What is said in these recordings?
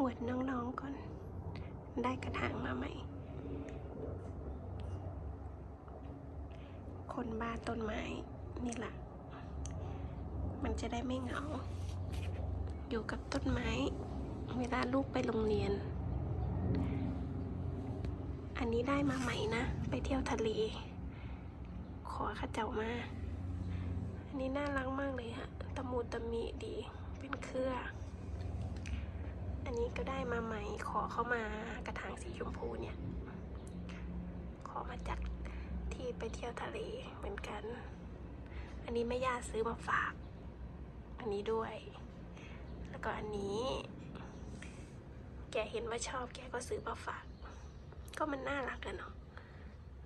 อวดน้องๆก่อน ได้กระถางมาใหม่ คนบ้าต้นไม้นี่แหละ มันจะได้ไม่เหงา อยู่กับต้นไม้ เวลาลูกไปโรงเรียน อันนี้ได้มาใหม่นะ ไปเที่ยวทะเล ขอข้าเจ้ามา อันนี้น่ารักมากเลยฮะ ตะมูตะมีดี เป็นเครือ อันนี้ก็ได้มาใหม่ขอเข้ามากระถางสีชมพูเนี่ย ขอมาจากที่ไปเที่ยวทะเลเหมือนกัน อันนี้แม่ย่าซื้อมาฝาก อันนี้ด้วย แล้วก็อันนี้ แกเห็นว่าชอบแกก็ซื้อมาฝาก ก็มันน่ารักอะเนาะ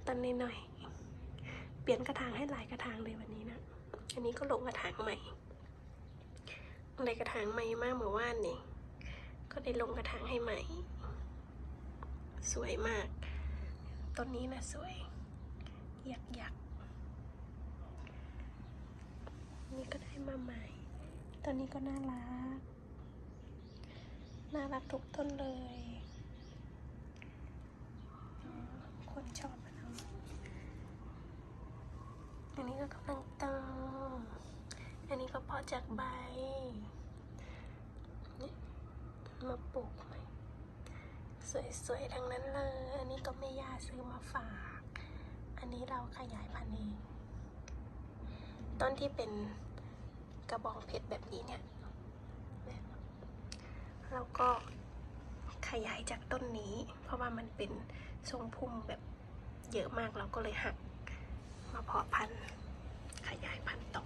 ตอนนี้หน่อย เปลี่ยนกระถางให้หลายกระถางเลยวันนี้นะ อันนี้ก็ลงกระถางใหม่ในกระถางใหม่มากเหมื่อวานนี่ ก็ได้ลงกระถางให้ใหม่ สวยมาก ต้นนี้นะสวย ยักยักนี่ก็ได้มาใหม่ต้นนี้ก็น่ารัก น่ารักทุกต้นเลย คนชอบนเนาะอันนี้ก็กำลังโตอันนี้ก็เพาะจากใบ มาปลูกใหมสวยๆทั้งนั้นเลย อันนี้ก็แม่ย่าซื้อมาฝาก อันนี้เราขยายพันธุ์เองต้นที่เป็นกระบองเพชรแบบนี้เนี่ยเนี่ยเราก็ขยายจากต้นนี้ เพราะว่ามันเป็นทรงพุ่มแบบเยอะมากเราก็เลยหักมาเพาะพันธุ์ขยายพันธุ์ต่อ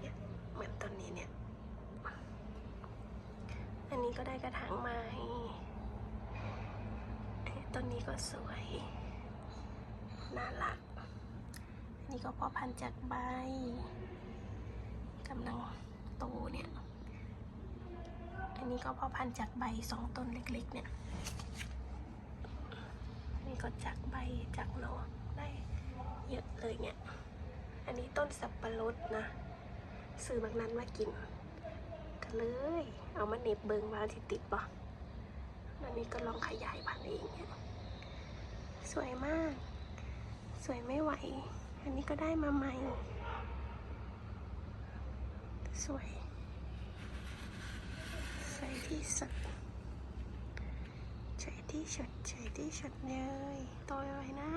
เนี่ยเหมือนต้นนี้เนี่ย อั นี้ก็ได้กระถางไม้ต้นนี้ก็สวย น่ารักนนี้ก็พาะพันจากใบกำลังโตเนี่ย อันนี้ก็พาะพันจากใบสองต้นเล็กๆเนี่ยนนี้ก็จากใบจากหนอได้เยอะเลยเนี่ย อันนี้ต้นสับปะรดนะ ซื้อบางนั้นมากิน กันเลย เอามาเน็บเบิงวาที่ติดบ่อันนี้ก็ลองขยายพันธุ์เองเนี่ยสวยมาก สวยไม่ไหว อันนี้ก็ได้มาใหม่ สวยใส่ที่สุดใส่ที่สุดใส่ที่สุดเลยโตไว้นะ